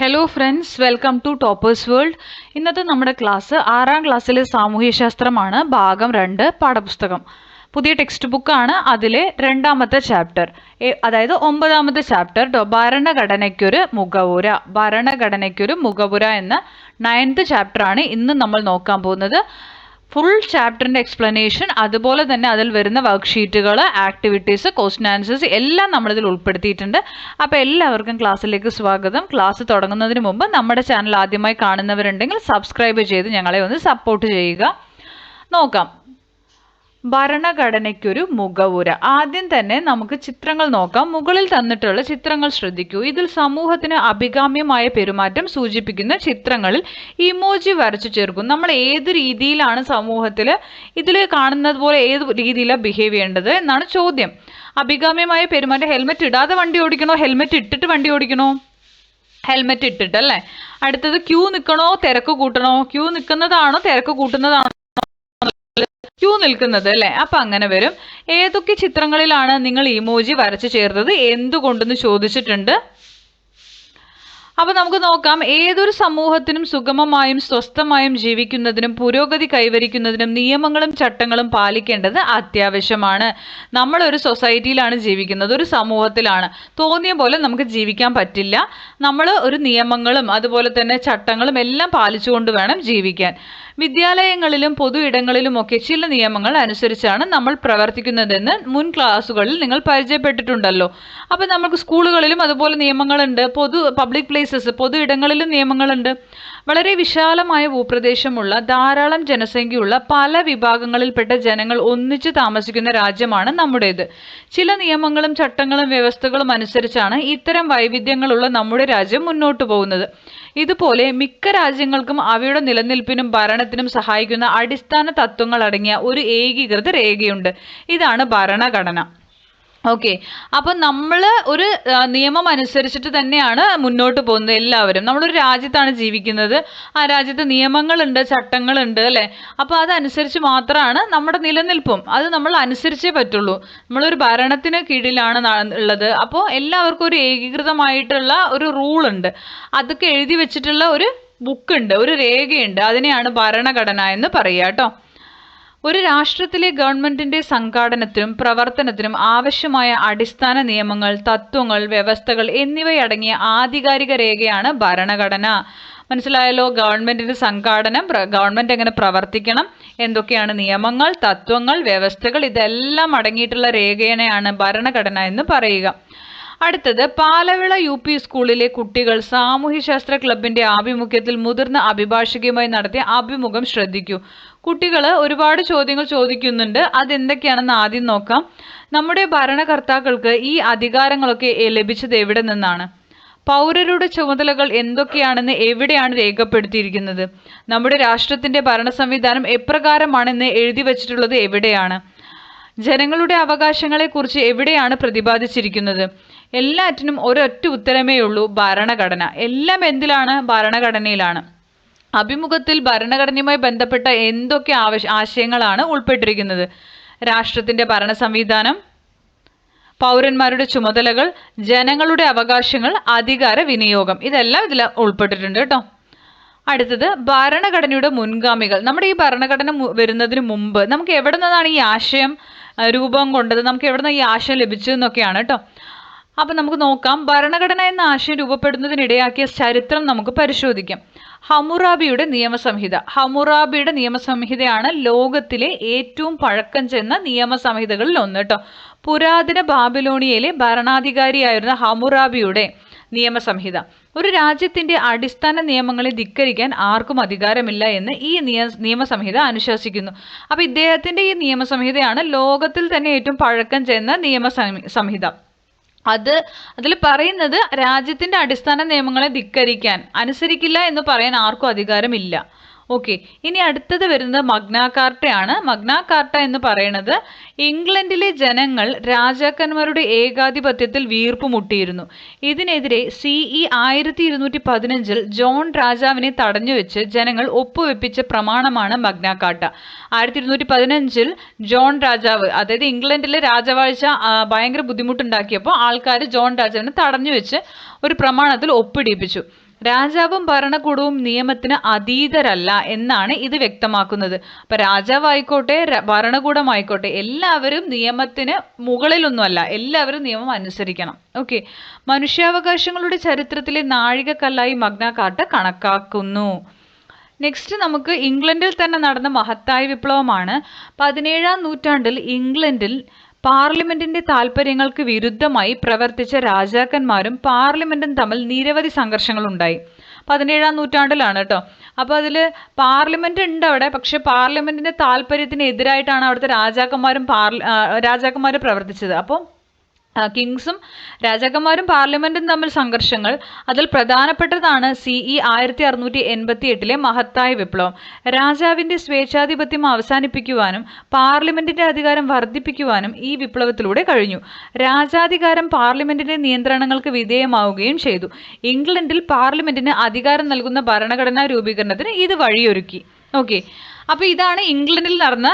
Hello friends welcome to toppers world ഇന്നത്തെ നമ്മുടെ class ആറാം ക്ലാസ്സിലെ സാമൂഹ്യശാസ്ത്രമാണ് ഭാഗം രണ്ട് പാഠപുസ്തകം. പുതിയ ടെക്സ്റ്റ് ബുക്കാണ് അതിലെ രണ്ടാമത്തെ ചാപ്റ്റർ അതായത് ഒമ്പതാമത്തെ ചാപ്റ്റർ ഭരണഘടനയ്ക്കൊരു മുഖവുര ഭരണഘടനയ്ക്കൊരു മുഖവുര എന്ന നയൻത്ത് ചാപ്റ്ററാണ് ഇന്ന് നമ്മൾ നോക്കാൻ പോകുന്നത്. ഫുൾ ചാപ്റ്ററിന്റെ എക്സ്പ്ലനേഷൻ അതുപോലെ തന്നെ അതിൽ വരുന്ന വർക്ക് ഷീറ്റുകൾ ആക്ടിവിറ്റീസ് ക്വസ്റ്റൻ ആൻസേഴ്സ് എല്ലാം നമ്മളിതിൽ ഉൾപ്പെടുത്തിയിട്ടുണ്ട്. അപ്പോൾ എല്ലാവർക്കും ക്ലാസ്സിലേക്ക് സ്വാഗതം. ക്ലാസ് തുടങ്ങുന്നതിന് മുമ്പ് നമ്മുടെ ചാനൽ ആദ്യമായി കാണുന്നവരുണ്ടെങ്കിൽ സബ്സ്ക്രൈബ് ചെയ്ത് ഞങ്ങളെ ഒന്ന് സപ്പോർട്ട് ചെയ്യുക. നോക്കാം. ഭരണഘടനയ്ക്കൊരു മുഖവുര. ആദ്യം തന്നെ നമുക്ക് ചിത്രങ്ങൾ നോക്കാം. മുകളിൽ തന്നിട്ടുള്ള ചിത്രങ്ങൾ ശ്രദ്ധിക്കൂ. ഇതിൽ സമൂഹത്തിന് അഭികാമ്യമായ പെരുമാറ്റം സൂചിപ്പിക്കുന്ന ചിത്രങ്ങളിൽ ഇമോജി വരച്ചു ചേർക്കും. നമ്മൾ ഏത് രീതിയിലാണ് സമൂഹത്തിൽ ഇതിൽ കാണുന്നത് പോലെ ഏത് രീതിയിലാണ് ബിഹേവ് ചെയ്യേണ്ടത് എന്നാണ് ചോദ്യം. അഭികാമ്യമായ പെരുമാറ്റം. ഹെൽമെറ്റ് ഇടാതെ വണ്ടി ഓടിക്കണോ? ഹെൽമെറ്റ് ഇട്ടിട്ട് വണ്ടി ഓടിക്കണോ? ഹെൽമെറ്റ് ഇട്ടിട്ട് അല്ലേ അടുത്തത് ക്യൂ നിൽക്കണോ തിരക്ക് കൂട്ടണോ? ക്യൂ നിൽക്കുന്നതാണോ? തിരക്ക് കൂട്ടുന്നതാണോ? ക്യൂ നിൽക്കുന്നത് അല്ലേ? അപ്പൊ അങ്ങനെ വരും. ഏതൊക്കെ ചിത്രങ്ങളിലാണ് നിങ്ങൾ ഇമോജി വരച്ചു ചേർത്തത്? എന്തുകൊണ്ടെന്ന് ചോദിച്ചിട്ടുണ്ട്. അപ്പൊ നമുക്ക് നോക്കാം. ഏതൊരു സമൂഹത്തിനും സുഗമമായും സ്വസ്ഥമായും ജീവിക്കുന്നതിനും പുരോഗതി കൈവരിക്കുന്നതിനും നിയമങ്ങളും ചട്ടങ്ങളും പാലിക്കേണ്ടത് അത്യാവശ്യമാണ്. നമ്മൾ ഒരു സൊസൈറ്റിയിലാണ് ജീവിക്കുന്നത് ഒരു സമൂഹത്തിലാണ്. തോന്നിയ പോലെ നമുക്ക് ജീവിക്കാൻ പറ്റില്ല. നമ്മൾ ഒരു നിയമങ്ങളും അതുപോലെ തന്നെ ചട്ടങ്ങളും എല്ലാം പാലിച്ചുകൊണ്ട് വേണം ജീവിക്കാൻ. വിദ്യാലയങ്ങളിലും പൊതു ഇടങ്ങളിലുമൊക്കെ ചില നിയമങ്ങൾ അനുസരിച്ചാണ് നമ്മൾ പ്രവർത്തിക്കുന്നതെന്ന് മുൻ ക്ലാസ്സുകളിൽ നിങ്ങൾ പരിചയപ്പെട്ടിട്ടുണ്ടല്ലോ. അപ്പം നമുക്ക് സ്കൂളുകളിലും അതുപോലെ നിയമങ്ങളുണ്ട്. പൊതു പബ്ലിക് പ്ലേസസ് പൊതു ഇടങ്ങളിലും നിയമങ്ങളുണ്ട്. വളരെ വിശാലമായ ഭൂപ്രദേശമുള്ള ധാരാളം ജനസംഖ്യയുള്ള പല വിഭാഗങ്ങളിൽപ്പെട്ട ജനങ്ങൾ ഒന്നിച്ച് താമസിക്കുന്ന രാജ്യമാണ് നമ്മുടേത്. ചില നിയമങ്ങളും ചട്ടങ്ങളും വ്യവസ്ഥകളും അനുസരിച്ചാണ് ഇത്തരം വൈവിധ്യങ്ങളുള്ള നമ്മുടെ രാജ്യം മുന്നോട്ട് പോകുന്നത്. ഇതുപോലെ മിക്ക രാജ്യങ്ങൾക്കും അവയുടെ നിലനിൽപ്പിനും ഭരണത്തിനും സഹായിക്കുന്ന അടിസ്ഥാന തത്വങ്ങൾ അടങ്ങിയ ഒരു ഏകീകൃത രേഖയുണ്ട്. ഇതാണ് ഭരണഘടന. ഓക്കെ അപ്പം നമ്മൾ ഒരു നിയമം അനുസരിച്ചിട്ട് തന്നെയാണ് മുന്നോട്ട് പോകുന്നത് എല്ലാവരും. നമ്മളൊരു രാജ്യത്താണ് ജീവിക്കുന്നത്. ആ രാജ്യത്ത് നിയമങ്ങളുണ്ട് ചട്ടങ്ങളുണ്ട് അല്ലേ? അപ്പോൾ അതനുസരിച്ച് മാത്രമാണ് നമ്മുടെ നിലനിൽപ്പും. അത് നമ്മൾ അനുസരിച്ചേ പറ്റുള്ളൂ. നമ്മളൊരു ഭരണത്തിന് കീഴിലാണ് ഉള്ളത്. അപ്പോൾ എല്ലാവർക്കും ഒരു ഏകീകൃതമായിട്ടുള്ള ഒരു റൂൾ ഉണ്ട് അതൊക്കെ എഴുതി വെച്ചിട്ടുള്ള ഒരു ബുക്ക് ഉണ്ട് ഒരു രേഖയുണ്ട്. അതിനെയാണ് ഭരണഘടന എന്ന് പറയുക കേട്ടോ. ഒരു രാഷ്ട്രത്തിലെ ഗവൺമെന്റിന്റെ സംഘാടനത്തിനും പ്രവർത്തനത്തിനും ആവശ്യമായ അടിസ്ഥാന നിയമങ്ങൾ തത്വങ്ങൾ വ്യവസ്ഥകൾ എന്നിവയടങ്ങിയ ആധികാരിക രേഖയാണ് ഭരണഘടന. മനസ്സിലായല്ലോ? ഗവൺമെന്റിന്റെ സംഘാടനം ഗവൺമെന്റ് എങ്ങനെ പ്രവർത്തിക്കണം എന്തൊക്കെയാണ് നിയമങ്ങൾ തത്വങ്ങൾ വ്യവസ്ഥകൾ ഇതെല്ലാം അടങ്ങിയിട്ടുള്ള രേഖയാണ് ഭരണഘടന എന്ന് പറയുക. അടുത്തത് പാലവിള യു പി സ്കൂളിലെ കുട്ടികൾ സാമൂഹ്യശാസ്ത്ര ക്ലബിന്റെ ആഭിമുഖ്യത്തിൽ മുതിർന്ന അഭിഭാഷകയുമായി നടത്തിയ അഭിമുഖം ശ്രദ്ധിക്കൂ. കുട്ടികൾ ഒരുപാട് ചോദ്യങ്ങൾ ചോദിക്കുന്നുണ്ട്. അതെന്തൊക്കെയാണെന്ന് ആദ്യം നോക്കാം. നമ്മുടെ ഭരണകർത്താക്കൾക്ക് ഈ അധികാരങ്ങളൊക്കെ ലഭിച്ചത് എവിടെ നിന്നാണ്? പൗരരുടെ ചുമതലകൾ എന്തൊക്കെയാണെന്ന് എവിടെയാണ് രേഖപ്പെടുത്തിയിരിക്കുന്നത്? നമ്മുടെ രാഷ്ട്രത്തിന്റെ ഭരണ സംവിധാനം എപ്രകാരമാണെന്ന് എഴുതി വച്ചിട്ടുള്ളത് എവിടെയാണ്? ജനങ്ങളുടെ അവകാശങ്ങളെക്കുറിച്ച് എവിടെയാണ് പ്രതിപാദിച്ചിരിക്കുന്നത്? എല്ലാറ്റിനും ഒരൊറ്റ ഉത്തരമേ ഉള്ളൂ ഭരണഘടന. എല്ലാം എന്തിലാണ്? ഭരണഘടനയിലാണ്. അഭിമുഖത്തിൽ ഭരണഘടനയുമായി ബന്ധപ്പെട്ട എന്തൊക്കെ ആവശ്യ ആശയങ്ങളാണ് ഉൾപ്പെട്ടിരിക്കുന്നത്? രാഷ്ട്രത്തിന്റെ ഭരണ സംവിധാനം പൗരന്മാരുടെ ചുമതലകൾ ജനങ്ങളുടെ അവകാശങ്ങൾ അധികാര വിനിയോഗം. ഇതെല്ലാം ഇതിൽ ഉൾപ്പെട്ടിട്ടുണ്ട് കേട്ടോ. അടുത്തത് ഭരണഘടനയുടെ മുൻഗാമികൾ. നമ്മുടെ ഈ ഭരണഘടന വരുന്നതിന് മുമ്പ് നമുക്ക് എവിടെ നിന്നാണ് ഈ ആശയം രൂപം കൊണ്ടത്? നമുക്ക് എവിടെ നിന്ന് ഈ ആശയം ലഭിച്ചതെന്നൊക്കെയാണ് കേട്ടോ. അപ്പം നമുക്ക് നോക്കാം. ഭരണഘടന എന്ന ആശയം രൂപപ്പെടുന്നതിനിടയാക്കിയ ചരിത്രം നമുക്ക് പരിശോധിക്കാം. ഹമുറാബിയുടെ നിയമസംഹിത. ഹമുറാബിയുടെ നിയമസംഹിതയാണ് ലോകത്തിലെ ഏറ്റവും പഴക്കം ചെന്ന നിയമസംഹിതകളിൽ ഒന്ന് കേട്ടോ പുരാതന ബാബിലോണിയയിലെ ഭരണാധികാരിയായിരുന്ന ഹമുറാബിയുടെ നിയമസംഹിത. ഒരു രാജ്യത്തിന്റെ അടിസ്ഥാന നിയമങ്ങളെ ധിക്കരിക്കാൻ ആർക്കും അധികാരമില്ല എന്ന് ഈ നിയ നിയമസംഹിത അനുശാസിക്കുന്നു. അപ്പൊ ഇദ്ദേഹത്തിന്റെ ഈ നിയമസംഹിതയാണ് ലോകത്തിൽ തന്നെ ഏറ്റവും പഴക്കം ചെന്ന നിയമസം സംഹിത. അത് അതിൽ പറയുന്നത് രാജ്യത്തിന്റെ അടിസ്ഥാന നിയമങ്ങളെ ധിക്കരിക്കാൻ. അനുസരിക്കില്ല എന്ന് പറയാൻ ആർക്കും അധികാരമില്ല. ഓക്കെ ഇനി അടുത്തത് വരുന്നത് മഗ്നാകാർട്ടയാണ് മഗ്നാകാർട്ട മഗ്നാ എന്ന് പറയുന്നത് ഇംഗ്ലണ്ടിലെ ജനങ്ങൾ രാജാക്കന്മാരുടെ ഏകാധിപത്യത്തിൽ വീർപ്പ് മുട്ടിയിരുന്നു. ഇതിനെതിരെ സി ഇ ആയിരത്തി ഇരുന്നൂറ്റി പതിനഞ്ചിൽ ജോൺ രാജാവിനെ തടഞ്ഞു വെച്ച് ജനങ്ങൾ ഒപ്പുവെപ്പിച്ച പ്രമാണമാണ് മഗ്നാകാട്ട ആയിരത്തി ഇരുന്നൂറ്റി പതിനഞ്ചിൽ ജോൺ രാജാവ് അതായത് ഇംഗ്ലണ്ടിലെ രാജവാഴ്ച ഭയങ്കര ബുദ്ധിമുട്ടുണ്ടാക്കിയപ്പോൾ ആൾക്കാർ ജോൺ രാജാവിനെ തടഞ്ഞു വെച്ച് ഒരു പ്രമാണത്തിൽ ഒപ്പിടിപ്പിച്ചു. രാജാവും ഭരണകൂടവും നിയമത്തിന് അതീതരല്ല എന്നാണ് ഇത് വ്യക്തമാക്കുന്നത്. അപ്പൊ രാജാവായിക്കോട്ടെ ഭരണകൂടമായിക്കോട്ടെ എല്ലാവരും നിയമത്തിന് മുകളിലൊന്നുമല്ല. എല്ലാവരും നിയമം അനുസരിക്കണം. ഓക്കെ. മനുഷ്യാവകാശങ്ങളുടെ ചരിത്രത്തിലെ നാഴികക്കല്ലായി മഗ്ന കാർട്ട കണക്കാക്കുന്നു. നെക്സ്റ്റ് നമുക്ക് ഇംഗ്ലണ്ടിൽ തന്നെ നടന്ന മഹത്തായ വിപ്ലവമാണ്. പതിനേഴാം നൂറ്റാണ്ടിൽ ഇംഗ്ലണ്ടിൽ പാർലമെന്റിന്റെ താല്പര്യങ്ങൾക്ക് വിരുദ്ധമായി പ്രവർത്തിച്ച രാജാക്കന്മാരും പാർലമെന്റും തമ്മിൽ നിരവധി സംഘർഷങ്ങളുണ്ടായി. പതിനേഴാം നൂറ്റാണ്ടിലാണ് കേട്ടോ അപ്പോൾ അതിൽ പാർലമെന്റ് ഉണ്ട് അവിടെ പക്ഷെ പാർലമെന്റിന്റെ താല്പര്യത്തിന് എതിരായിട്ടാണ് അവിടുത്തെ രാജാക്കന്മാരും പാർല രാജാക്കന്മാർ പ്രവർത്തിച്ചത്. അപ്പോൾ കിങ്സും രാജാക്കന്മാരും പാർലമെന്റും തമ്മിൽ സംഘർഷങ്ങൾ. അതിൽ പ്രധാനപ്പെട്ടതാണ് സി ഇ ആയിരത്തി അറുന്നൂറ്റി എൺപത്തി എട്ടിലെ മഹത്തായ വിപ്ലവം. രാജാവിന്റെ സ്വേച്ഛാധിപത്യം അവസാനിപ്പിക്കുവാനും പാർലമെന്റിന്റെ അധികാരം വർദ്ധിപ്പിക്കുവാനും ഈ വിപ്ലവത്തിലൂടെ കഴിഞ്ഞു. രാജാധികാരം പാർലമെന്റിന്റെ നിയന്ത്രണങ്ങൾക്ക് വിധേയമാവുകയും ചെയ്തു. ഇംഗ്ലണ്ടിൽ പാർലമെന്റിന് അധികാരം നൽകുന്ന ഭരണഘടനാ രൂപീകരണത്തിന് ഇത് വഴിയൊരുക്കി. ഓക്കെ. അപ്പോൾ ഇതാണ് ഇംഗ്ലണ്ടിൽ നടന്ന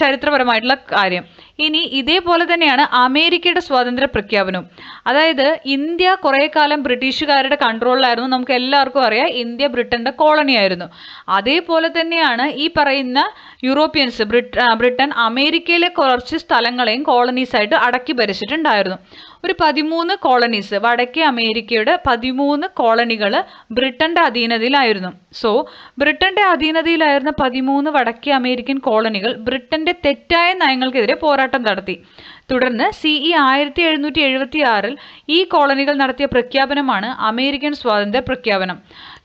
ചരിത്രപരമായിട്ടുള്ള കാര്യം. ഇനി ഇതേപോലെ തന്നെയാണ് അമേരിക്കയുടെ സ്വാതന്ത്ര്യ പ്രഖ്യാപനം. അതായത് ഇന്ത്യ കുറേ കാലം ബ്രിട്ടീഷുകാരുടെ കൺട്രോളിലായിരുന്നു. നമുക്ക് എല്ലാവർക്കും അറിയാം ഇന്ത്യ ബ്രിട്ടന്റെ കോളനി ആയിരുന്നു അതേപോലെ തന്നെയാണ് ഈ പറയുന്ന യൂറോപ്യൻസ് ബ്രിട്ട ബ്രിട്ടൻ അമേരിക്കയിലെ കുറച്ച് സ്ഥലങ്ങളെയും കോളനീസായിട്ട് അടക്കി ഭരിച്ചിട്ടുണ്ടായിരുന്നു. ഒരു പതിമൂന്ന് കോളനീസ് വടക്കേ അമേരിക്കയുടെ പതിമൂന്ന് കോളനികൾ ബ്രിട്ടന്റെ അധീനതയിലായിരുന്നു. സോ ബ്രിട്ടന്റെ അധീനതയിലായിരുന്ന പതിമൂന്ന് വടക്കേ അമേരിക്കൻ കോളനികൾ ബ്രിട്ടന്റെ തെറ്റായ നയങ്ങൾക്കെതിരെ പോരാട്ടം നടത്തി. തുടർന്ന് സി ഇ ആയിരത്തി എഴുന്നൂറ്റി എഴുപത്തി ആറിൽ ഈ കോളനികൾ നടത്തിയ പ്രഖ്യാപനമാണ് അമേരിക്കൻ സ്വാതന്ത്ര്യ പ്രഖ്യാപനം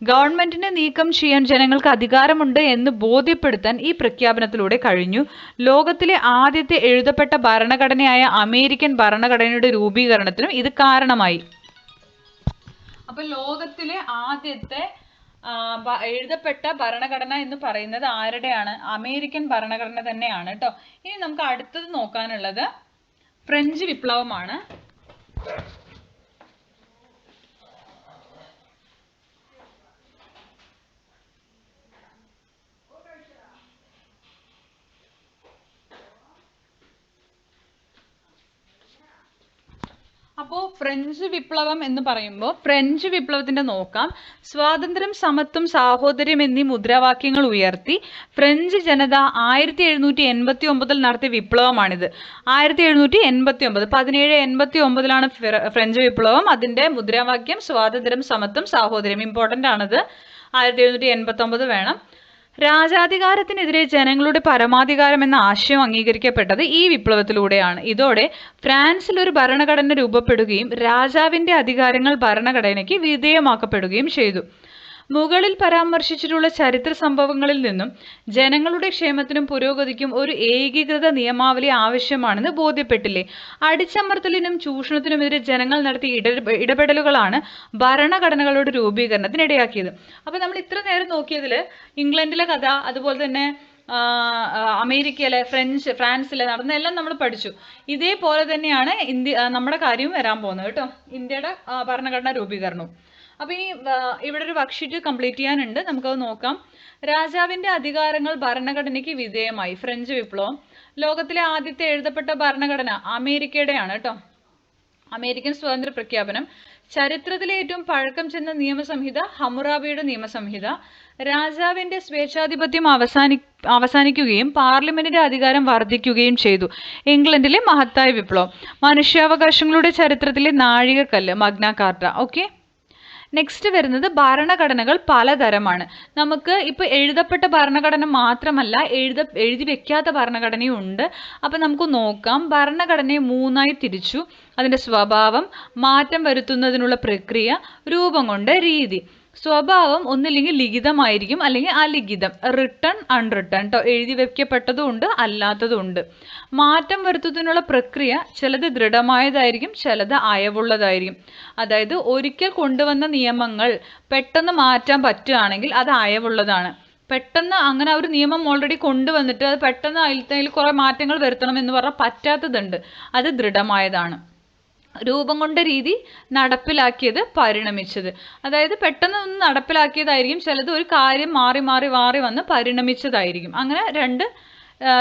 ഗവൺമെന്റിനെ നീക്കം ചെയ്യാൻ ജനങ്ങൾക്ക് അധികാരമുണ്ട് എന്ന് ബോധ്യപ്പെടുത്താൻ ഈ പ്രഖ്യാപനത്തിലൂടെ കഴിഞ്ഞു. ലോകത്തിലെ ആദ്യത്തെ എഴുതപ്പെട്ട ഭരണഘടനയായ അമേരിക്കൻ ഭരണഘടനയുടെ രൂപീകരണത്തിനും ഇത് കാരണമായി. അപ്പൊ ലോകത്തിലെ ആദ്യത്തെ എഴുതപ്പെട്ട ഭരണഘടന എന്ന് പറയുന്നത് ആരുടെയാണ്? അമേരിക്കൻ ഭരണഘടന തന്നെയാണ് കേട്ടോ ഇനി നമുക്ക് അടുത്തത് നോക്കാനുള്ളത് ഫ്രഞ്ച് വിപ്ലവമാണ്. അപ്പോൾ ഫ്രഞ്ച് വിപ്ലവം എന്ന് പറയുമ്പോൾ ഫ്രഞ്ച് വിപ്ലവത്തിന്റെ നോക്കാം. സ്വാതന്ത്ര്യം സമത്വം സാഹോദര്യം എന്നീ മുദ്രാവാക്യങ്ങൾ ഉയർത്തി ഫ്രഞ്ച് ജനത ആയിരത്തി എഴുന്നൂറ്റി എൺപത്തി ഒമ്പതിൽ നടത്തിയ വിപ്ലവമാണിത്. ആയിരത്തി എഴുന്നൂറ്റി എൺപത്തി ഒമ്പത് പതിനേഴ് എൺപത്തി ഒമ്പതിലാണ് ഫ്രഞ്ച് വിപ്ലവം. അതിന്റെ മുദ്രാവാക്യം സ്വാതന്ത്ര്യം സമത്വം സാഹോദര്യം ഇമ്പോർട്ടന്റ് ആണത്. ആയിരത്തി എഴുന്നൂറ്റി എൺപത്തി ഒമ്പത് വേണം. രാജാധികാരത്തിനെതിരെ ജനങ്ങളുടെ പരമാധികാരം എന്ന ആശയം അംഗീകരിക്കപ്പെട്ടത് ഈ വിപ്ലവത്തിലൂടെയാണ്. ഇതോടെ ഫ്രാൻസിൽ ഒരു ഭരണഘടന രൂപപ്പെടുകയും രാജാവിന്റെ അധികാരങ്ങൾ ഭരണഘടനയ്ക്ക് വിധേയമാക്കപ്പെടുകയും ചെയ്തു. മുകളിൽ പരാമർശിച്ചിട്ടുള്ള ചരിത്ര സംഭവങ്ങളിൽ നിന്നും ജനങ്ങളുടെ ക്ഷേമത്തിനും പുരോഗതിക്കും ഒരു ഏകീകൃത നിയമാവലി ആവശ്യമാണെന്ന് ബോധ്യപ്പെട്ടില്ലേ? അടിച്ചമർത്തലിനും ചൂഷണത്തിനുമെതിരെ ജനങ്ങൾ നടത്തിയ ഇടപെടലുകളാണ് ഭരണഘടനകളുടെ രൂപീകരണത്തിന് ഇടയാക്കിയത് അപ്പോൾ നമ്മൾ ഇത്ര നേരം നോക്കിയതിൽ ഇംഗ്ലണ്ടിലെ കഥ അതുപോലെ തന്നെ അമേരിക്കയിലെ ഫ്രഞ്ച് ഫ്രാൻസിലെ നടന്ന എല്ലാം നമ്മൾ പഠിച്ചു. ഇതേപോലെ തന്നെയാണ് ഇന്ത്യ നമ്മുടെ കാര്യവും വരാൻ പോകുന്നത് കേട്ടോ. ഇന്ത്യയുടെ ഭരണഘടനാ രൂപീകരണവും. അപ്പൊ ഇനി ഇവിടെ ഒരു വർക്ക്ഷീറ്റ് കംപ്ലീറ്റ് ചെയ്യാനുണ്ട്. നമുക്കത് നോക്കാം. രാജാവിന്റെ അധികാരങ്ങൾ ഭരണഘടനയ്ക്ക് വിധേയമായി. ഫ്രഞ്ച് വിപ്ലവം. ലോകത്തിലെ ആദ്യത്തെ എഴുതപ്പെട്ട ഭരണഘടന അമേരിക്കയുടെയാണ് കേട്ടോ. അമേരിക്കൻ സ്വാതന്ത്ര്യ പ്രഖ്യാപനം. ചരിത്രത്തിലെ ഏറ്റവും പഴക്കം ചെന്ന നിയമസംഹിത ഹമുറാബിയുടെ നിയമസംഹിത. രാജാവിന്റെ സ്വേച്ഛാധിപത്യം അവസാനി അവസാനിക്കുകയും പാർലമെന്റിന്റെ അധികാരം വർദ്ധിക്കുകയും ചെയ്തു. ഇംഗ്ലണ്ടിലെ മഹത്തായ വിപ്ലവം. മനുഷ്യാവകാശങ്ങളുടെ ചരിത്രത്തിലെ നാഴികക്കല്ല് മഗ്ന കാർട്ട. ഓക്കെ? നെക്സ്റ്റ് വരുന്നത് ഭരണഘടനകൾ പലതരമാണ്. നമുക്ക് ഇപ്പോൾ എഴുതപ്പെട്ട ഭരണഘടന മാത്രമല്ല എഴുത എഴുതി വെക്കാത്ത ഭരണഘടനയും ഉണ്ട്. അപ്പോൾ നമുക്ക് നോക്കാം. ഭരണഘടനയെ മൂന്നായി തിരിച്ചു. അതിന്റെ സ്വഭാവം മാറ്റം വരുത്തുന്നതിനുള്ള പ്രക്രിയ രൂപം കൊണ്ട രീതി. സ്വഭാവം ഒന്നില്ലെങ്കിൽ ലിഖിതമായിരിക്കും അല്ലെങ്കിൽ അലിഖിതം. റിട്ടൺ അൺറിട്ടൺ കേട്ടോ എഴുതി വെക്കപ്പെട്ടതും ഉണ്ട് അല്ലാത്തതും ഉണ്ട്. മാറ്റം വരുത്തുന്നതിനുള്ള പ്രക്രിയ ചിലത് ദൃഢമായതായിരിക്കും ചിലത് അയവുള്ളതായിരിക്കും. അതായത് ഒരിക്കൽ കൊണ്ടുവന്ന നിയമങ്ങൾ പെട്ടെന്ന് മാറ്റാൻ പറ്റുകയാണെങ്കിൽ അത് അയവുള്ളതാണ്. പെട്ടെന്ന് അങ്ങനെ ഒരു നിയമം ഓൾറെഡി കൊണ്ടുവന്നിട്ട് അത് പെട്ടെന്ന് അതിൽ കുറേ മാറ്റങ്ങൾ വരുത്തണം എന്ന് പറഞ്ഞാൽ പറ്റാത്തതുണ്ട്. അത് ദൃഢമായതാണ്. രൂപം കൊണ്ട രീതി നടപ്പിലാക്കിയത് പരിണമിച്ചത്. അതായത് പെട്ടെന്ന് ഒന്ന് നടപ്പിലാക്കിയതായിരിക്കും ചിലത് ഒരു കാര്യം മാറി മാറി മാറി വന്ന് പരിണമിച്ചതായിരിക്കും. അങ്ങനെ രണ്ട്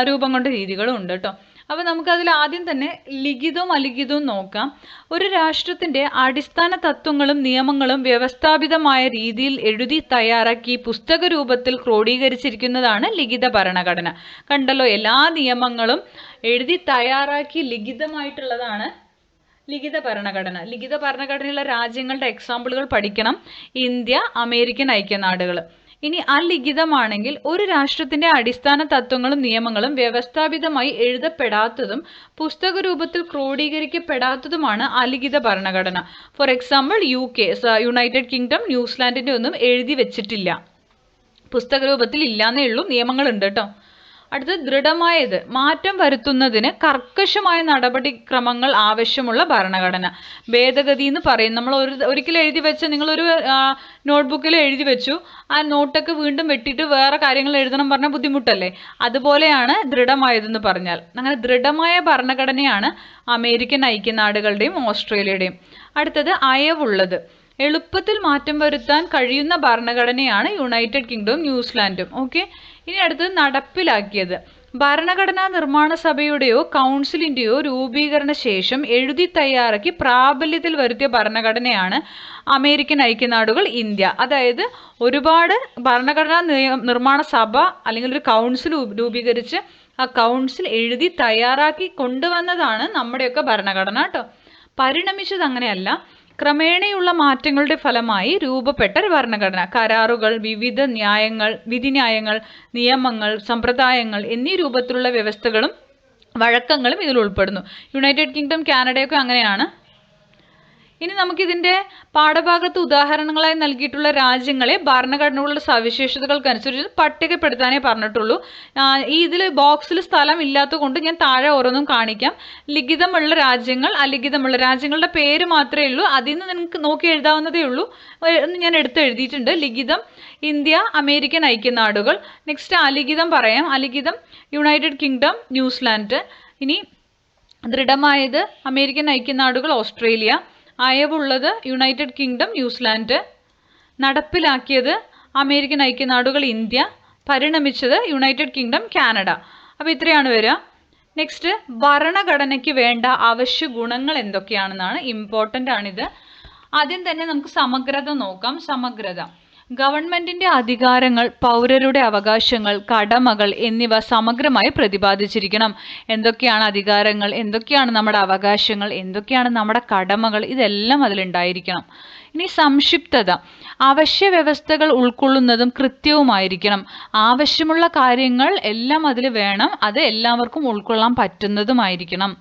രൂപം കൊണ്ട രീതികളും ഉണ്ട് കേട്ടോ അപ്പോൾ നമുക്കതിൽ ആദ്യം തന്നെ ലിഖിതവും അലിഖിതവും നോക്കാം. ഒരു രാഷ്ട്രത്തിന്റെ അടിസ്ഥാന തത്വങ്ങളും നിയമങ്ങളും വ്യവസ്ഥാപിതമായ രീതിയിൽ എഴുതി തയ്യാറാക്കി പുസ്തക രൂപത്തിൽ ക്രോഡീകരിച്ചിരിക്കുന്നതാണ് ലിഖിത ഭരണഘടന. കണ്ടല്ലോ എല്ലാ നിയമങ്ങളും എഴുതി തയ്യാറാക്കി ലിഖിതമായിട്ടുള്ളതാണ് ലിഖിത ഭരണഘടന. ലിഖിത ഭരണഘടനയുള്ള രാജ്യങ്ങളുടെ എക്സാമ്പിളുകൾ പഠിക്കണം. ഇന്ത്യ അമേരിക്കൻ ഐക്യനാടുകൾ ഇനി അലിഖിതമാണെങ്കിൽ ഒരു രാഷ്ട്രത്തിന്റെ അടിസ്ഥാന തത്വങ്ങളും നിയമങ്ങളും വ്യവസ്ഥാപിതമായി എഴുതപ്പെടാത്തതും പുസ്തക രൂപത്തിൽ ക്രോഡീകരിക്കപ്പെടാത്തതുമാണ് അലിഖിത ഭരണഘടന. For example U K United Kingdom ന്യൂസിലാൻഡിന്റെ ഒന്നും എഴുതി വെച്ചിട്ടില്ല. പുസ്തക രൂപത്തിൽ ഇല്ലാന്നേ ഉള്ളൂ. നിയമങ്ങളുണ്ട് കേട്ടോ അടുത്തത് ദൃഢമായത് മാറ്റം വരുത്തുന്നതിന് കർക്കശമായ നടപടിക്രമങ്ങൾ ആവശ്യമുള്ള ഭരണഘടന. ഭേദഗതി എന്ന് പറയും. നമ്മൾ ഒരു ഒരിക്കലും എഴുതി വെച്ച നിങ്ങളൊരു നോട്ട്ബുക്കിൽ എഴുതി വെച്ചു. ആ നോട്ടൊക്കെ വീണ്ടും വെട്ടിയിട്ട് വേറെ കാര്യങ്ങൾ എഴുതണം പറഞ്ഞാൽ ബുദ്ധിമുട്ടല്ലേ? അതുപോലെയാണ് ദൃഢമായതെന്ന് പറഞ്ഞാൽ. അങ്ങനെ ദൃഢമായ ഭരണഘടനയാണ് അമേരിക്കൻ ഐക്യനാടുകളുടെയും ഓസ്ട്രേലിയയുടെയും. അടുത്തത് അയവുള്ളത്. എളുപ്പത്തിൽ മാറ്റം വരുത്താൻ കഴിയുന്ന ഭരണഘടനയാണ് യുണൈറ്റഡ് കിങ്ഡം ന്യൂസിലാൻഡും. ഓക്കെ? ഇനി അടുത്തത് നടപ്പിലാക്കിയത്. ഭരണഘടനാ നിർമ്മാണ സഭയുടെയോ കൗൺസിലിന്റെയോ രൂപീകരണ ശേഷം എഴുതി തയ്യാറാക്കി പ്രാബല്യത്തിൽ വരുത്തിയ ഭരണഘടനയാണ് അമേരിക്കൻ ഐക്യനാടുകൾ ഇന്ത്യ. അതായത് ഒരുപാട് ഭരണഘടനാ നിർമ്മാണ സഭ അല്ലെങ്കിൽ ഒരു കൗൺസിൽ രൂപീകരിച്ച് ആ കൗൺസിൽ എഴുതി തയ്യാറാക്കി കൊണ്ടുവന്നതാണ് നമ്മുടെയൊക്കെ ഭരണഘടന കേട്ടോ. പരിണമിച്ചത് അങ്ങനെയല്ല. ക്രമേണയുള്ള മാറ്റങ്ങളുടെ ഫലമായി രൂപപ്പെട്ട ഒരു ഭരണഘടന. കരാറുകൾ വിവിധ ന്യായങ്ങൾ വിധിന്യായങ്ങൾ നിയമങ്ങൾ സമ്പ്രദായങ്ങൾ എന്നീ രൂപത്തിലുള്ള വ്യവസ്ഥകളും വഴക്കങ്ങളും ഇതിൽ ഉൾപ്പെടുന്നു. യുണൈറ്റഡ് കിങ്ഡം കാനഡയൊക്കെ അങ്ങനെയാണ്. ഇനി നമുക്കിതിന്റെ പാഠഭാഗത്ത് ഉദാഹരണങ്ങളായി നൽകിയിട്ടുള്ള രാജ്യങ്ങളെ ഭരണഘടനകളുടെ സവിശേഷതകൾക്കനുസരിച്ച് പട്ടികപ്പെടുത്താനേ പറഞ്ഞിട്ടുള്ളൂ. ഈ ഇതിൽ ബോക്സിൽ സ്ഥലം ഇല്ലാത്തതുകൊണ്ട് ഞാൻ താഴെ ഓരോന്നും കാണിക്കാം. ലിഖിതമുള്ള രാജ്യങ്ങൾ അലിഖിതമുള്ള രാജ്യങ്ങളുടെ പേര് മാത്രമേ ഉള്ളൂ. അതിൽ നിന്ന് നിങ്ങൾക്ക് നോക്കി എഴുതാവുന്നതേ ഉള്ളൂ. എന്ന് ഞാൻ എടുത്ത് എഴുതിയിട്ടുണ്ട്. ലിഖിതം ഇന്ത്യ അമേരിക്കൻ ഐക്യനാടുകൾ. നെക്സ്റ്റ് അലിഖിതം പറയാം. അലിഖിതം യുണൈറ്റഡ് കിങ്ഡം ന്യൂസിലാൻഡ്. ഇനി ദൃഢമായത് അമേരിക്കൻ ഐക്യനാടുകൾ ഓസ്ട്രേലിയ. അയവുള്ളത് യുണൈറ്റഡ് കിങ്ഡം ന്യൂസിലാൻഡ് നടപ്പിലാക്കിയത് അമേരിക്കൻ ഐക്യനാടുകൾ ഇന്ത്യ. പരിണമിച്ചത് യുണൈറ്റഡ് കിങ്ഡം കാനഡ. അപ്പോൾ ഇത്രയാണ് വരിക. നെക്സ്റ്റ് ഭരണഘടനയ്ക്ക് വേണ്ട അവശ്യ ഗുണങ്ങൾ എന്തൊക്കെയാണെന്നാണ് ഇമ്പോർട്ടന്റ് ആണിത്. ആദ്യം തന്നെ നമുക്ക് സമഗ്രത നോക്കാം. സമഗ്രത. ഗവൺമെന്റിന്റെ അധികാരങ്ങൾ പൗരരുടെ അവകാശങ്ങൾ കടമകൾ എന്നിവ സമഗ്രമായി പ്രതിപാദിച്ചിരിക്കണം. എന്തൊക്കെയാണ് അധികാരങ്ങൾ? എന്തൊക്കെയാണ് നമ്മുടെ അവകാശങ്ങൾ? എന്തൊക്കെയാണ് നമ്മുടെ കടമകൾ? ഇതെല്ലാം അതിലുണ്ടായിരിക്കണം. ഇനി സംക്ഷിപ്തത. അവശ്യ വ്യവസ്ഥകൾ ഉൾക്കൊള്ളുന്നതും കൃത്യവുമായിരിക്കണം. ആവശ്യമുള്ള കാര്യങ്ങൾ എല്ലാം അതിൽ വേണം. അത് എല്ലാവർക്കും ഉൾക്കൊള്ളാൻ പറ്റുന്നതുമായിരിക്കണം.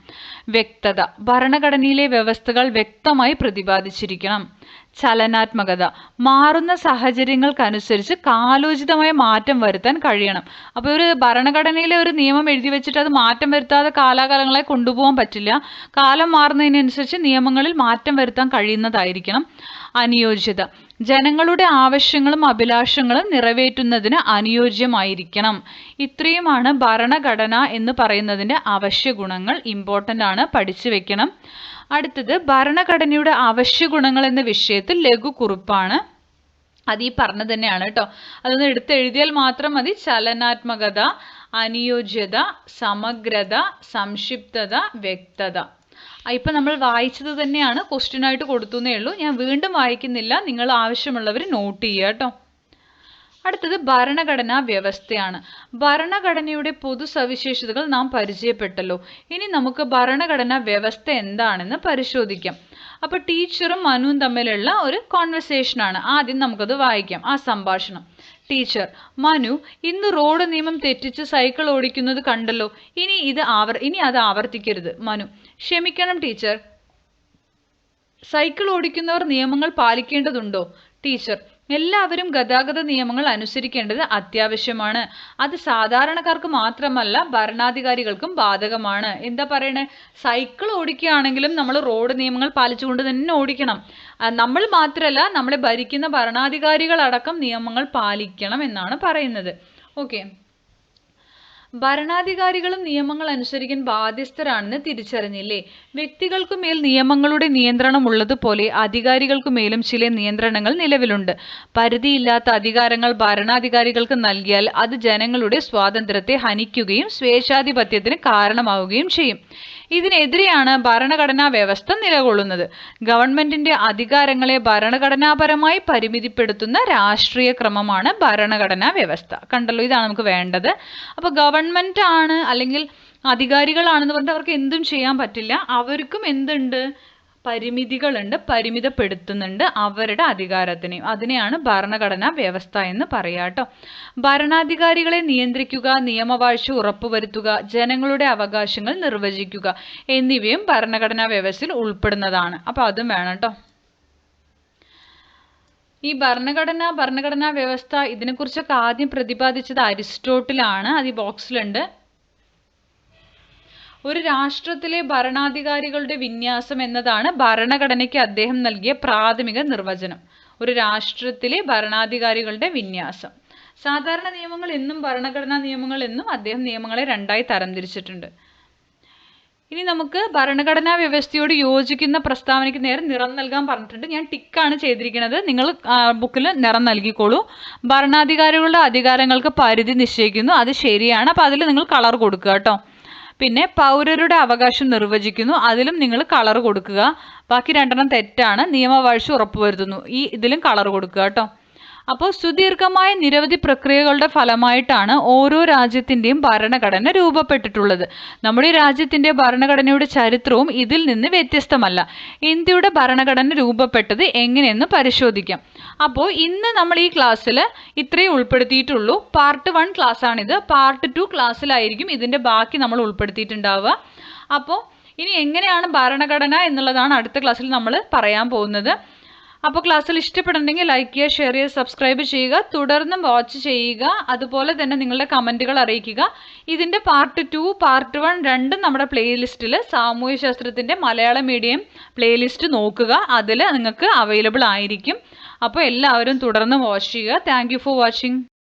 വ്യക്തത. ഭരണഘടനയിലെ വ്യവസ്ഥകൾ വ്യക്തമായി പ്രതിപാദിച്ചിരിക്കണം. ചലനാത്മകത. മാറുന്ന സാഹചര്യങ്ങൾക്കനുസരിച്ച് കാലോചിതമായ മാറ്റം വരുത്താൻ കഴിയണം. അപ്പോൾ ഒരു ഭരണഘടനയിലെ ഒരു നിയമം എഴുതി വെച്ചിട്ട് അത് മാറ്റം വരുത്താതെ കാലാകാലങ്ങളെ കൊണ്ടുപോകാൻ പറ്റില്ല. കാലം മാറുന്നതിനനുസരിച്ച് നിയമങ്ങളിൽ മാറ്റം വരുത്താൻ കഴിയുന്നതായിരിക്കണം അനുയോജ്യത. ജനങ്ങളുടെ ആവശ്യങ്ങളും അഭിലാഷങ്ങളും നിറവേറ്റുന്നതിന് അനുയോജ്യമായിരിക്കണം. ഇത്രയുമാണ് ഭരണഘടന എന്ന് പറയുന്നതിന്റെ അവശ്യ ഗുണങ്ങൾ ഇമ്പോർട്ടന്റ് ആണ്. പഠിച്ചു വെക്കണം. അടുത്തത് ഭരണഘടനയുടെ അവശ്യ ഗുണങ്ങൾ എന്ന വിഷയത്തിൽ ലഘു കുറിപ്പാണ്. അത് ഈ പറഞ്ഞത് തന്നെയാണ് കേട്ടോ. അതൊന്ന് എടുത്ത് എഴുതിയാൽ മാത്രം മതി. ചലനാത്മകത അനുയോജ്യത സമഗ്രത സംക്ഷിപ്തത വ്യക്തത. ഇപ്പം നമ്മൾ വായിച്ചത് തന്നെയാണ്. ക്വസ്റ്റ്യനായിട്ട് കൊടുത്തുന്നേ ഉള്ളൂ. ഞാൻ വീണ്ടും വായിക്കുന്നില്ല. നിങ്ങൾ ആവശ്യമുള്ളവർ നോട്ട് ചെയ്യുക കേട്ടോ. അടുത്തത് ഭരണഘടനാ വ്യവസ്ഥയാണ്. ഭരണഘടനയുടെ പൊതു സവിശേഷതകൾ നാം പരിചയപ്പെട്ടല്ലോ. ഇനി നമുക്ക് ഭരണഘടനാ വ്യവസ്ഥ എന്താണെന്ന് പരിശോധിക്കാം. അപ്പോൾ ടീച്ചറും മനുവും തമ്മിലുള്ള ഒരു കോൺവെർസേഷൻ ആണ്. ആദ്യം നമുക്കത് വായിക്കാം. ആ സംഭാഷണം. ടീച്ചർ മനു ഇന്ന് റോഡ് നിയമം തെറ്റിച്ച് സൈക്കിൾ ഓടിക്കുന്നത് കണ്ടല്ലോ. ഇനി ഇത് ആവർ ഇനി അത് ആവർത്തിക്കരുത്. മനു ക്ഷമിക്കണം ടീച്ചർ. സൈക്കിൾ ഓടിക്കുന്നവർ നിയമങ്ങൾ പാലിക്കേണ്ടതുണ്ടോ? ടീച്ചർ എല്ലാവരും ഗതാഗത നിയമങ്ങൾ അനുസരിക്കേണ്ടത് അത്യാവശ്യമാണ്. അത് സാധാരണക്കാർക്ക് മാത്രമല്ല ഭരണാധികാരികൾക്കും ബാധകമാണ്. എന്താ പറയണേ? സൈക്കിൾ ഓടിക്കുകയാണെങ്കിലും നമ്മൾ റോഡ് നിയമങ്ങൾ പാലിച്ചുകൊണ്ട് തന്നെ ഓടിക്കണം. നമ്മൾ മാത്രമല്ല നമ്മളെ ഭരിക്കുന്ന ഭരണാധികാരികളടക്കം നിയമങ്ങൾ പാലിക്കണം എന്നാണ് പറയുന്നത്. ഓക്കെ. ഭരണാധികാരികളും നിയമങ്ങൾ അനുസരിക്കാൻ ബാധ്യസ്ഥരാണെന്ന് തിരിച്ചറിഞ്ഞില്ലേ? വ്യക്തികൾക്കുമേൽ നിയമങ്ങളുടെ നിയന്ത്രണം ഉള്ളതുപോലെ അധികാരികൾക്കുമേലും ചില നിയന്ത്രണങ്ങൾ നിലവിലുണ്ട്. പരിധിയില്ലാത്ത അധികാരങ്ങൾ ഭരണാധികാരികൾക്ക് നൽകിയാൽ അത് ജനങ്ങളുടെ സ്വാതന്ത്ര്യത്തെ ഹനിക്കുകയും സ്വേച്ഛാധിപത്യത്തിന് കാരണമാവുകയും ചെയ്യും. ഇതിനെതിരെയാണ് ഭരണഘടനാ വ്യവസ്ഥ നിലകൊള്ളുന്നത്. ഗവൺമെന്റിന്റെ അധികാരങ്ങളെ ഭരണഘടനാപരമായി പരിമിതിപ്പെടുത്തുന്ന രാഷ്ട്രീയ ക്രമമാണ് ഭരണഘടനാ വ്യവസ്ഥ. കണ്ടല്ലോ ഇതാണ് നമുക്ക് വേണ്ടത്. അപ്പോൾ ഗവൺമെന്റ് ആണ് അല്ലെങ്കിൽ അധികാരികളാണെന്ന് പറഞ്ഞിട്ട് അവർക്ക് എന്തും ചെയ്യാൻ പറ്റില്ല. അവർക്കും എന്തുണ്ട്? പരിമിതികളുണ്ട് പരിമിതപ്പെടുത്തുന്നുണ്ട് അവരുടെ അധികാരത്തിനെയും. അതിനെയാണ് ഭരണഘടനാ വ്യവസ്ഥ എന്ന് പറയാം കേട്ടോ ഭരണാധികാരികളെ നിയന്ത്രിക്കുക നിയമവാഴ്ച ഉറപ്പുവരുത്തുക ജനങ്ങളുടെ അവകാശങ്ങൾ നിർവചിക്കുക എന്നിവയും ഭരണഘടനാ വ്യവസ്ഥയിൽ ഉൾപ്പെടുന്നതാണ്. അപ്പോൾ അതും വേണം കേട്ടോ ഈ ഭരണഘടന ഭരണഘടനാ വ്യവസ്ഥ ഇതിനെക്കുറിച്ചൊക്കെ ആദ്യം പ്രതിപാദിച്ചത് അരിസ്റ്റോട്ടിലാണ്. അത് ഈ ബോക്സിലുണ്ട്. ഒരു രാഷ്ട്രത്തിലെ ഭരണാധികാരികളുടെ വിന്യാസം എന്നതാണ് ഭരണഘടനയ്ക്ക് അദ്ദേഹം നൽകിയ പ്രാഥമിക നിർവചനം. ഒരു രാഷ്ട്രത്തിലെ ഭരണാധികാരികളുടെ വിന്യാസം. സാധാരണ നിയമങ്ങൾ എന്നും ഭരണഘടനാ നിയമങ്ങൾ എന്നും അദ്ദേഹം നിയമങ്ങളെ രണ്ടായി തരംതിരിച്ചിട്ടുണ്ട്. ഇനി നമുക്ക് ഭരണഘടനാ വ്യവസ്ഥയോട് യോജിക്കുന്ന പ്രസ്താവനയ്ക്ക് നേരെ നിറം നൽകാൻ പറഞ്ഞിട്ടുണ്ട്. ഞാൻ ടിക്കാണ് ചെയ്തിരിക്കുന്നത്. നിങ്ങൾ ബുക്കിൽ നിറം നൽകിക്കോളൂ. ഭരണാധികാരികളുടെ അധികാരങ്ങൾക്ക് പരിധി നിശ്ചയിക്കുന്നു. അത് ശരിയാണ്. അപ്പോൾ അതിൽ നിങ്ങൾ കളർ കൊടുക്കുക കേട്ടോ. പിന്നെ പൗരരുടെ അവകാശം നിർവചിക്കുന്നു. അതിലും നിങ്ങൾ കളർ കൊടുക്കുക. ബാക്കി രണ്ടെണ്ണം തെറ്റാണ്. നിയമവാഴ്ച ഉറപ്പുവരുത്തുന്നു. ഈ ഇതിലും കളർ കൊടുക്കുക കേട്ടോ. അപ്പോൾ സുദീർഘമായ നിരവധി പ്രക്രിയകളുടെ ഫലമായിട്ടാണ് ഓരോ രാജ്യത്തിന്റെയും ഭരണഘടന രൂപപ്പെട്ടിട്ടുള്ളത്. നമ്മുടെ രാജ്യത്തിന്റെ ഭരണഘടനയുടെ ചരിത്രവും ഇതിൽ നിന്ന് വ്യത്യസ്തമല്ല. ഇന്ത്യയുടെ ഭരണഘടന രൂപപ്പെട്ടത് എങ്ങനെയെന്ന് പരിശോധിക്കാം. അപ്പോൾ ഇന്ന് നമ്മൾ ഈ ക്ലാസ്സിൽ ഇത്രയും ഉൾപ്പെടുത്തിയിട്ടുള്ളൂ. പാർട്ട് വൺ ക്ലാസ്സാണിത്. പാർട്ട് ടു ക്ലാസ്സിലായിരിക്കും ഇതിന്റെ ബാക്കി നമ്മൾ ഉൾപ്പെടുത്തിയിട്ടുണ്ടാവുക. അപ്പോൾ ഇനി എങ്ങനെയാണ് ഭരണഘടന എന്നുള്ളതാണ് അടുത്ത ക്ലാസ്സിൽ നമ്മൾ പറയാൻ പോകുന്നത്. അപ്പോൾ ക്ലാസ്സിൽ ഇഷ്ടപ്പെടുന്നുണ്ടെങ്കിൽ ലൈക്ക് ചെയ്യുക ഷെയർ ചെയ്യുക സബ്സ്ക്രൈബ് ചെയ്യുക തുടർന്നും വാച്ച് ചെയ്യുക അതുപോലെ തന്നെ നിങ്ങളുടെ കമന്റുകൾ അറിയിക്കുക. ഇതിന്റെ പാർട്ട് ടു പാർട്ട് വൺ രണ്ടും നമ്മുടെ പ്ലേലിസ്റ്റിൽ സാമൂഹ്യശാസ്ത്രത്തിന്റെ മലയാളം മീഡിയം പ്ലേലിസ്റ്റ് നോക്കുക. അതിൽ നിങ്ങൾക്ക് അവൈലബിൾ ആയിരിക്കും. അപ്പോൾ എല്ലാവരും തുടർന്ന് വാച്ച് ചെയ്യുക. Thank for watching